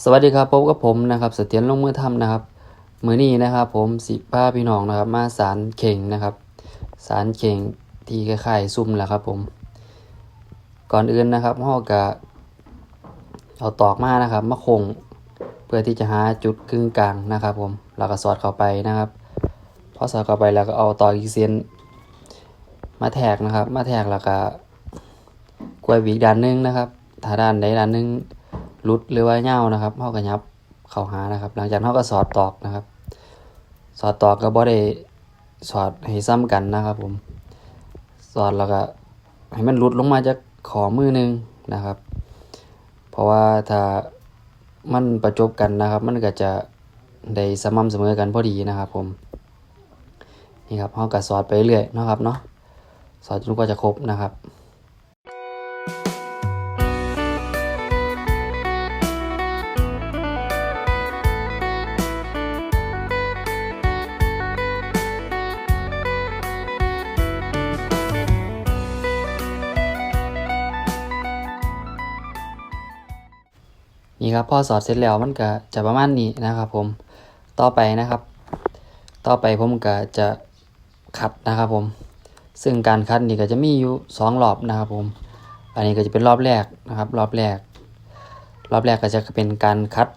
สวัสดีครับพบกับผมนะครับเสถียรลงมือทำนะครับมือนี้นะครับ ผมสิพาพี่น้องนะครับ มาสารเข่งนะครับสารเข่งที่คล้ายๆซุ่มแหละครับผม ก่อนอื่นนะครับห่อกะเอาตอกมานะครับมาคงเพื่อที่จะหาจุดกึ่งกลางนะครับผมแล้วก็สอดเข้าไปนะครับพอสอดเข้าไปแล้วก็เอาตอกอีกเส้นมาแทกนะครับ มาแทกแล้วก็กล้วยบีกด้านหนึงนะครับถ้าด้านใดด้านหนึง รุดหรือว่าเง่านะครับเขาก็ยับเข้าหานะครับ หลังจากนั้นเขาก็สอดตอกนะครับ สอดตอกก็บ่ได้สอดให้ซ้ำกันนะครับ ผม สอดแล้วก็ให้มันรุดลงมาจากขอมือหนึงนะครับ เพราะว่าถ้ามันประจบกันนะครับ มันก็จะได้สม่ำเสมอกันพอดีนะครับ ผม นี่ครับเขาก็สอดไปเรื่อยนะครับเนาะสอดจนกว่าจะครบนะครับ นี่ครับพอสอดเสร็จแล้วมันก็จะประมาณนี้นะครับ ผมต่อไปนะครับ ต่อไปผมก็จะขัดนะครับ ผม ซึ่งการคัดนี่ก็จะมีอยู่สองรอบนะครับ ผม อันนี้ก็จะเป็นรอบแรกนะครับ รอบแรก รอบแรกก็จะเป็นการคัด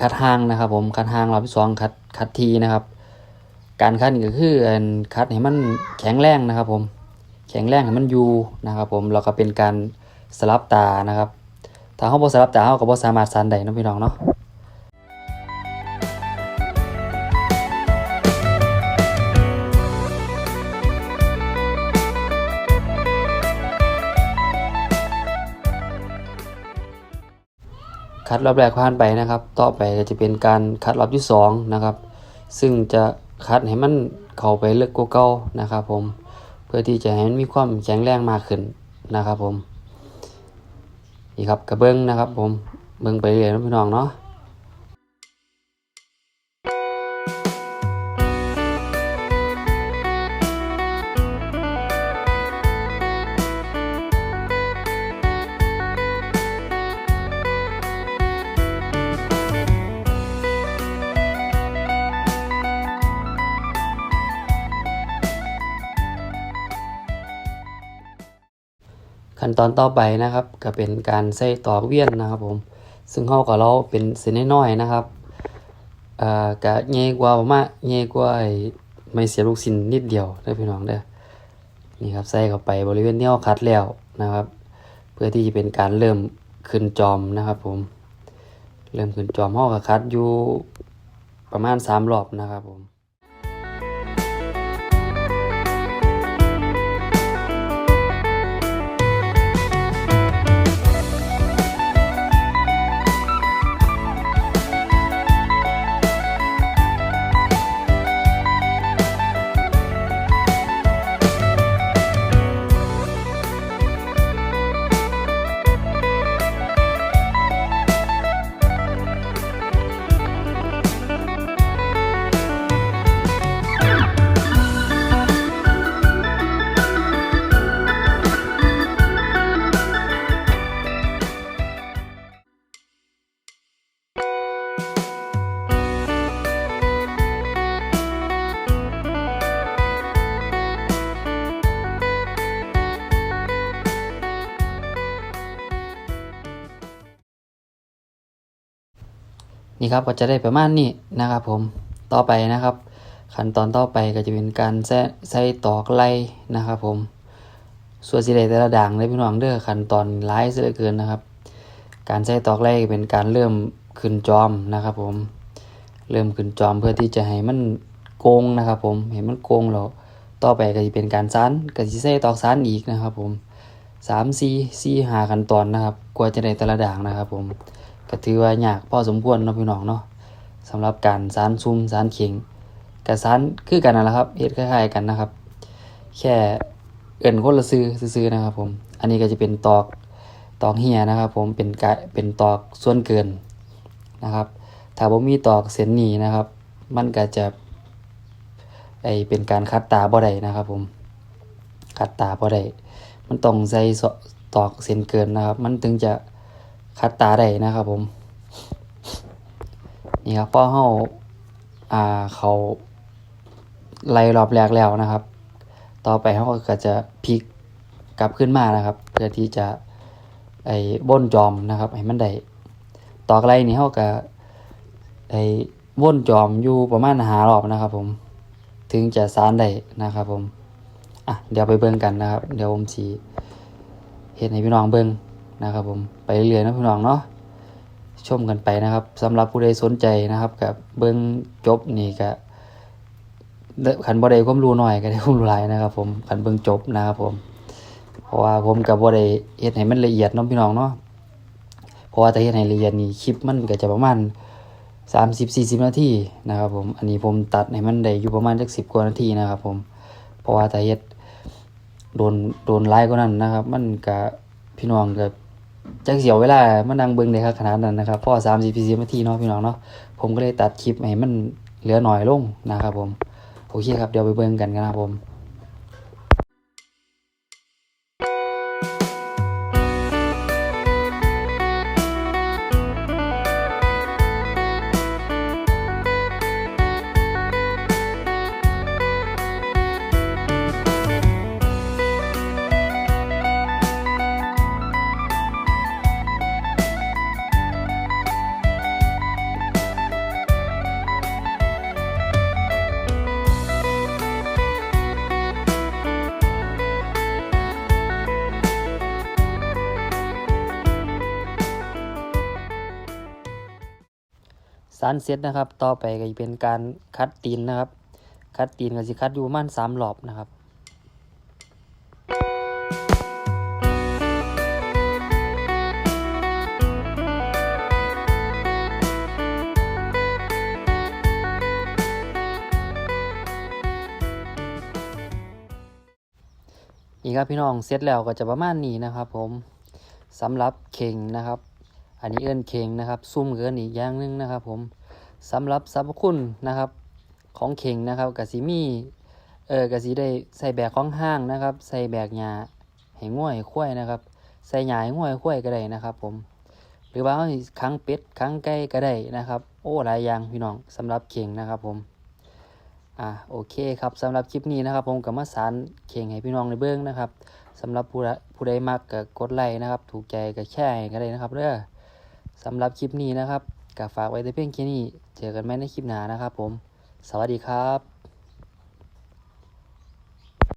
คัดห่างนะครับ ผมคัดห่างรอบที่สองคัดคัดทีนะครับ การคัดนี่ก็คือคัดให้มันแข็งแรงนะครับ ผม แข็งแรงให้มันอยู่นะครับ ผมแล้วก็เป็นการสลับตานะครับ ถ้าเขาบ่สลับตาเขาก็บ่สามารถสานได้นะพี่น้องเนาะคัดรอบแรกผ่านไปนะครับ ต่อไปก็จะเป็นการคัดรอบที่สองนะครับ ซึ่งจะคัดให้มันเข้าไปเลึกกว่าเก่านะครับ ผม เพื่อที่จะให้มันมีความแข็งแรงมากขึ้นนะครับผม นี่ครับกระเบื้องนะครับ ผมเบื้องไปเรื่อยนะพี่น้องเนาะ นตอนต่อไปนะครับ ก็เป็นการใส่ตอกเวียนนะครับ ผม ซึ่งเฮากับเราเป็นเส้นน้อยๆนะครับอ่าก็ใหญ่กว่าประมาณใหญ่กว่าไอ้ไม้เสียลูกชิ้นนิดเดียวเด้พี่น้องเด้อนี่ครับใส่เข้าไปบริเวณที่เฮาคัดแล้วนะครับ เพื่อที่จะเป็นการเริ่มขึ้นจอมนะครับ ผม เริ่มขึ้นจอมเฮาก็คัดอยู่ประมาณสามรอบนะครับผม นี่ครับก็จะได้ประมาณนี้นะครับผมต่อไปนะครับ ขั้นตอนต่อไปก็จะเป็นการใส่ใส่ตอกไล่นะครับ ผม ส่วนสิได้แต่ละด่างเลยพี่น้องเด้อขั้นตอนหลายเสียเหลือเกินนะครับ การใส่ตอกไล่เป็นการเริ่มขึ้นจอมนะครับ ผม เริ่มขึ้นจอมเพื่อที่จะให้มันโกงนะครับ ผมเห็นมันโกงแล้วต่อไปก็จะเป็นการซันก็จะใส่ตอกซันอีกนะครับ ผมสามสี่สี่หาขั้นตอนนะครับ กว่าจะได้แต่ละด่างนะครับ ผม ก็ถือว่ายากพอสมควรเนาะพี่น้องเนาะสำหรับการสารซุ่มสารเข่งกับสารคือกันนั่นแหละครับเฮ็ดคล้ายๆกันนะครับ แค่เอิ่นคนละซื้อซื้อนะครับผมอันนี้ก็จะเป็นตอกตอกเหียนะครับ ผมเป็นกะเป็นตอกส่วนเกินนะครับ ถ้าบ่มีตอกเส้นนี้นะครับ มันก็จะไอเป็นการคัดตาบ่ได้นะครับ ผมคัดตาบ่ได้มันต้องใส่ตอกเส้นเกินนะครับ มันถึงจะ คัดตาได้นะครับผม นี่ครับพอเฮาอ่าเขาไล่รอบแรกแล้วนะครับ ต่อไปเขาก็จะพลิกกลับขึ้นมานะครับ เพื่อที่จะไอ้บ้นจอมนะครับให้มันได้ตอกไล่นี่เขาก็ไอ้บ้นจอมอยู่ประมาณหารอบนะครับ ผม ถึงจะสารได้นะครับ ผมอะเดี๋ยวไปเบิ่งกันนะครับ เดี๋ยวผมสีเห็นให้พี่น้องเบิ่ง นะครับผมไปเรื่อยๆนะพี่น้องเนาะชมกันไปนะครับสำหรับผู้ใดสนใจนะครับกับเบิ่งจบนี่ก็ขันบ่ได้ความรู้น้อยก็ได้ความรู้หลายนะครับ ผมขันเบิ่งจบนะครับผม เพราะว่าผมกับบ่ได้เฮ็ดให้มันละเอียดเนาะพี่น้องเนาะเพราะว่าถ้าเฮ็ดให้ละเอียดนี่คลิปมันก็จะประมาณ30 40นาทีนะครับผมอันนี้ผมตัดให้มันได้อยู่ประมาณจัก10กว่านาทีนะครับ ผมเพราะว่าถ้าเฮ็ดโดนโดนหลายกว่านั้นนะครับ มันก็พี่น้องก็ จักเสียวเวลามานั่งเบิ่งเลยครับขนาดนั้นนะครับพ่อสามสี่สี่นาทีเนาะพี่น้องเนาะผมก็เลยตัดคลิปให้มันเหลือหน่อยลงนะครับผมโอเคครับเดี๋ยวไปเบิ่งกันกันนะครับผม สารเสร็จนะครับ ต่อไปก็จะเป็นการคัดตีนนะครับ คัดตีนก็สิคัดอยู่ประมาณสามรอบนะครับนี่ครับพี่น้องเสร็จแล้วก็จะประมาณนี้นะครับ ผมสำหรับเข่งนะครับ อันนี้เอิ้นเข่งนะครับ ซุ่มเกินอีกอย่างหนึงนะครับ ผมสำหรับสรรพคุณนะครับ ของเข่งนะครับกสิมีเออกสิได้ใส่แบกของห้างนะครับ ใส่แบกหญ้าให้ง่วยควายนะครับ ใส่หญ้าให้ง่วยควายก็ได้นะครับ ผม หรือว่าเอาขังเป็ดขังไก่ก็ได้นะครับ โอ้หลายอย่างพี่น้องสำหรับเข่งนะครับ ผมอ่าโอเคครับสำหรับคลิปนี้นะครับ ผมกับมาสารเข่งให้พี่น้องในเบื้องนะครับสำหรับผู้ใดผู้ใดมักก็กดไลค์นะครับ ถูกใจก็แชร์ก็ได้นะครับเด้อ สำหรับคลิปนี้นะครับก็ฝากไว้แต่เพียงแค่นี้ เจอกันไหมในคลิปหน้านะครับผม สวัสดีครับ